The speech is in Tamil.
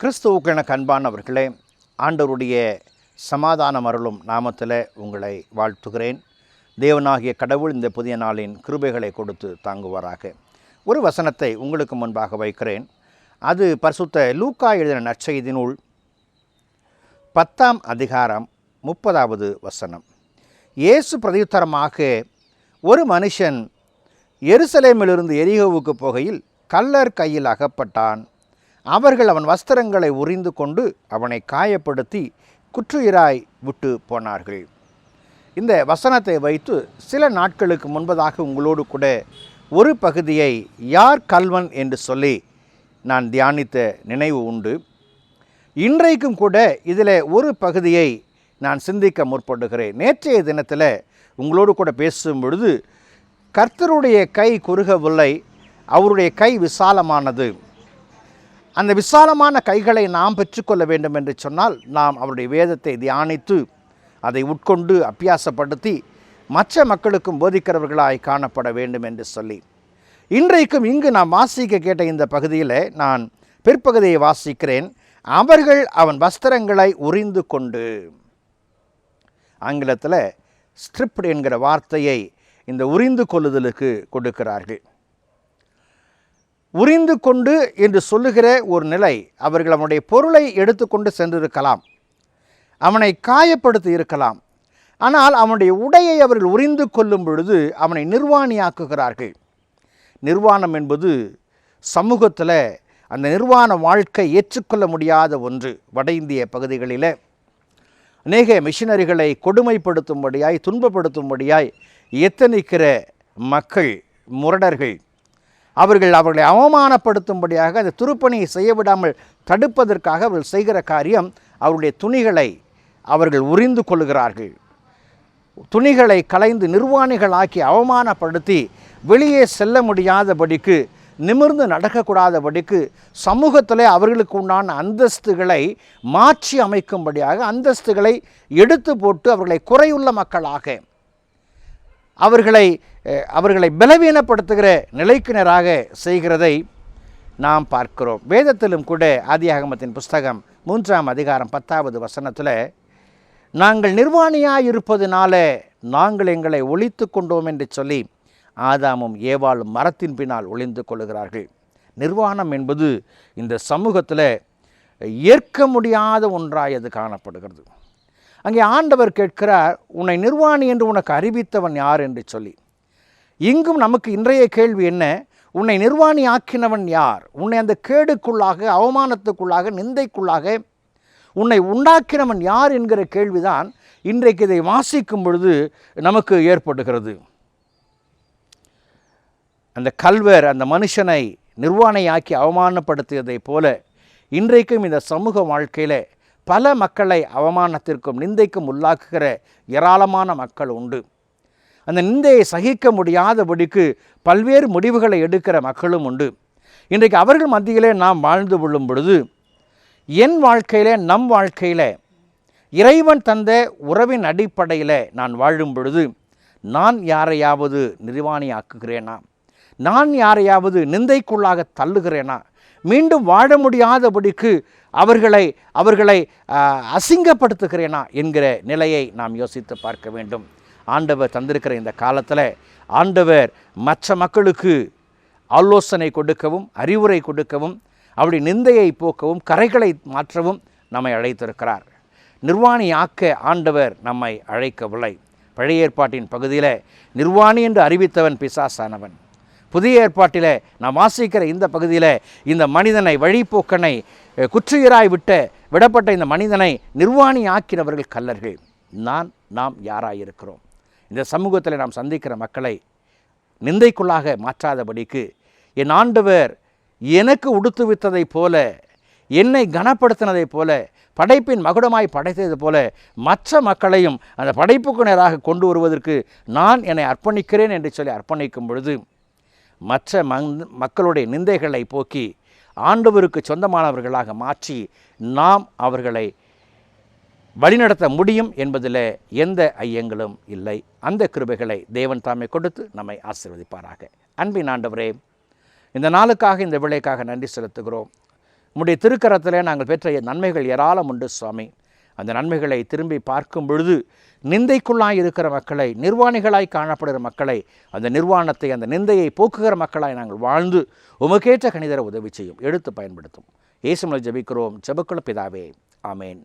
கிறிஸ்துவுக்கு என அன்பானவர்களே ஆண்டவருடைய சமாதானம் அருளும் நாமத்தில் உங்களை வாழ்த்துகிறேன். தேவனாகிய கடவுள் இந்த புதிய நாளின் கிருபைகளை கொடுத்து தாங்குவாராக. ஒரு வசனத்தை உங்களுக்கு முன்பாக வைக்கிறேன். அது பரிசுத்த லூக்கா எழுதின நற்செய்தினுள் பத்தாம் அதிகாரம் முப்பதாவது வசனம். இயேசு பிரதியுத்தரமாக ஒரு மனுஷன் எருசலேமிலிருந்து எரிகோவுக்கு போகையில் கல்லர் கையில் அகப்பட்டான். அவர்கள் அவன் வஸ்திரங்களை உரிந்து கொண்டு அவனை காயப்படுத்தி குற்றுயிராய் விட்டு போனார்கள். இந்த வசனத்தை வைத்து சில நாட்களுக்கு முன்பதாக உங்களோடு கூட ஒரு பகுதியை யார் கல்வன் என்று சொல்லி நான் தியானித்த நினைவு உண்டு. இன்றைக்கும் கூட இதில் ஒரு பகுதியை நான் சிந்திக்க முற்படுகிறேன். நேற்றைய தினத்தில் உங்களோடு கூட பேசும் பொழுது கர்த்தருடைய கை குறுகவில்லை அவருடைய கை விசாலமானது. அந்த விசாலமான கைகளை நாம் பெற்றுக்கொள்ள வேண்டும் என்று சொன்னால் நாம் அவருடைய வேதத்தை தியானித்து அதை உட்கொண்டு அபியாசப்படுத்தி மற்ற மக்களுக்கும் போதிக்கிறவர்களாய் காணப்பட வேண்டும் என்று சொல்லி. இன்றைக்கும் இங்கு நாம் வாசிக்க கேட்ட இந்த பகுதியில் நான் பிற்பகுதியை வாசிக்கிறேன். அவர்கள் அவன் வஸ்திரங்களை உரிந்து கொண்டு. ஆங்கிலத்தில் ஸ்ட்ரிப்ட் என்கிற வார்த்தையை இந்த உரிந்து கொள்ளுதலுக்கு கொடுக்கிறார்கள். உரிந்து கொண்டு என்று சொல்லுகிற ஒரு நிலை அவர்கள் அவனுடைய பொருளை எடுத்துக்கொண்டு சென்றிருக்கலாம். அவனை காயப்படுத்தி இருக்கலாம். ஆனால் அவனுடைய உடையை அவர்கள் உரிந்து கொள்ளும் பொழுது அவனை நிர்வாணியாக்குகிறார்கள். நிர்வாணம் என்பது சமூகத்தில் அந்த நிர்வாண வாழ்க்கை ஏற்றுக்கொள்ள முடியாத ஒன்று வட இந்திய பகுதிகளில். அநேக மிஷினரிகளை கொடுமைப்படுத்தும்படியாய் துன்பப்படுத்தும்படியாய் எத்தனிக்கிற மக்கள் முரடர்கள் அவர்கள் அவர்களை அவமானப்படுத்தும்படியாக அந்த துருப்பணியை செய்ய விடாமல் தடுப்பதற்காக அவர்கள் செய்கிற காரியம் அவருடைய துணிகளை அவர்கள் உரிந்து கொள்கிறார்கள் துணிகளை கலைந்து நிர்வாணிகளாக்கி அவமானப்படுத்தி வெளியே செல்ல முடியாதபடிக்கு நிமிர்ந்து நடக்கக்கூடாதபடிக்கு சமூகத்தில் அவர்களுக்கு உண்டான அந்தஸ்துகளை மாற்றி அமைக்கும்படியாக அந்தஸ்துகளை எடுத்து போட்டு அவர்களை குறையுள்ள மக்களாக அவர்களை அவர்களை பலவீனப்படுத்துகிற நிலைக்கினராக செய்கிறதை நாம் பார்க்கிறோம். வேதத்திலும் கூட ஆதியாகமத்தின் புஸ்தகம் மூன்றாம் அதிகாரம் பத்தாவது வசனத்தில் நாங்கள் நிர்வாணியாய் இருப்பதினால நாங்கள் எங்களை ஒழித்து கொண்டோம் என்று சொல்லி ஆதாமும் ஏவாளும் மரத்தின் பின்னால் ஒளிந்து கொள்கிறார்கள் நிர்வாணம் என்பது இந்த சமூகத்தில் ஏற்க முடியாத ஒன்றாய் அது காணப்படுகிறது. அங்கே ஆண்டவர் கேட்கிறார் உன்னை நிர்வாணி என்று உனக்கு அறிவித்தவன் யார்? என்று சொல்லி. இங்கும் நமக்கு இன்றைய கேள்வி என்ன? உன்னை நிர்வாணி ஆக்கினவன் யார்? உன்னை அந்த கேடுக்குள்ளாக அவமானத்துக்குள்ளாக நிந்தைக்குள்ளாக உன்னை உண்டாக்கினவன் யார்? என்கிற கேள்விதான் இன்றைக்கு இதை வாசிக்கும் பொழுது நமக்கு ஏற்படுகிறது. அந்த கல்வர் அந்த மனுஷனை நிர்வாணையாக்கி அவமானப்படுத்தியதைப் போல இன்றைக்கும் இந்த சமூக வாழ்க்கையில் பல மக்களை அவமானத்திற்கும் நிந்தைக்கும் உள்ளாக்குகிற ஏராளமான மக்கள் உண்டு. அந்த நிந்தையை சகிக்க முடியாதபடிக்கு பல்வேறு முடிவுகளை எடுக்கிற மக்களும் உண்டு. இன்றைக்கு அவர்கள் மத்தியிலே நாம் வாழ்ந்து கொள்ளும் பொழுது என் வாழ்க்கையிலே நம் வாழ்க்கையில் இறைவன் தந்த உறவின் அடிப்படையில் நான் வாழும் பொழுது நான் யாரையாவது நிர்வாணியாக்குகிறேனா? நான் யாரையாவது நிந்தைக்குள்ளாக தள்ளுகிறேனா? மீண்டும் வாழ முடியாதபடிக்கு அவர்களை அவர்களை அசிங்கப்படுத்துகிறேனா என்கிற நிலையை நாம் யோசித்து பார்க்க வேண்டும். ஆண்டவர் தந்திருக்கிற இந்த காலத்தில் ஆண்டவர் மற்ற மக்களுக்கு ஆலோசனை கொடுக்கவும் அறிவுரை கொடுக்கவும் அப்படி நிந்தையை போக்கவும் கரைகளை மாற்றவும் நம்மை அழைத்திருக்கிறார். நிர்வாணியாக்க ஆண்டவர் நம்மை அழைக்கவில்லை. பழைய ஏற்பாட்டின் பகுதியில் நிர்வாணி என்று அறிவித்தவன் பிசாசானவன். புதிய ஏற்பாட்டில் நாம் வாசிக்கிற இந்த பகுதியில் இந்த மனிதனை வழிப்போக்கனை அஹ், குற்றுயிராய் விடப்பட்ட இந்த மனிதனை நிர்வாணி ஆக்கினவர்கள் கல்லர்கள். நான் நாம் யாராயிருக்கிறோம்? இந்த சமூகத்தில் நாம் சந்திக்கிற மக்களை நிந்தைக்குள்ளாக மாற்றாதபடிக்கு என் ஆண்டவர் எனக்கு உடுத்துவித்ததைப் போல என்னை கனப்படுத்தினதைப் போல படைப்பின் மகுடமாய் படைத்தது போல மற்ற மக்களையும் அந்த படைப்புக்கு நேராக கொண்டு வருவதற்கு நான் என்னை அர்ப்பணிக்கிறேன் என்று சொல்லி அர்ப்பணிக்கும் பொழுது மற்ற மங் மக்களுடைய நிந்தைகளை போக்கி ஆண்டவருக்கு சொந்தமானவர்களாக மாற்றி நாம் அவர்களை வழிநடத்த முடியும் என்பதில் எந்த ஐயங்களும் இல்லை. அந்த கிருபைகளை தேவன் தாமே கொடுத்து நம்மை ஆசீர்வதிப்பாராக. அன்பின் ஆண்டவரே இந்த நாளுக்காக இந்த விளைக்காக நன்றி செலுத்துகிறோம். உம்முடைய திருக்கரத்தில் நாங்கள் பெற்ற நன்மைகள் ஏராளம் உண்டு சுவாமி. அந்த நன்மைகளை திரும்பி பார்க்கும் பொழுது நிந்தைக்குள்ளாய் இருக்கிற மக்களை நிர்வாணிகளாய் காணப்படுகிற மக்களை அந்த நிர்வாணத்தை அந்த நிந்தையை போக்குகிற மக்களாய் நாங்கள் வாழ்ந்து உமக்கேற்ற கணிதர உதவி செய்யும். எடுத்து பயன்படுத்தும். இயேசுமலை ஜபிக்கிறோம். ஜபக்குள பிதாவே. ஆமேன்.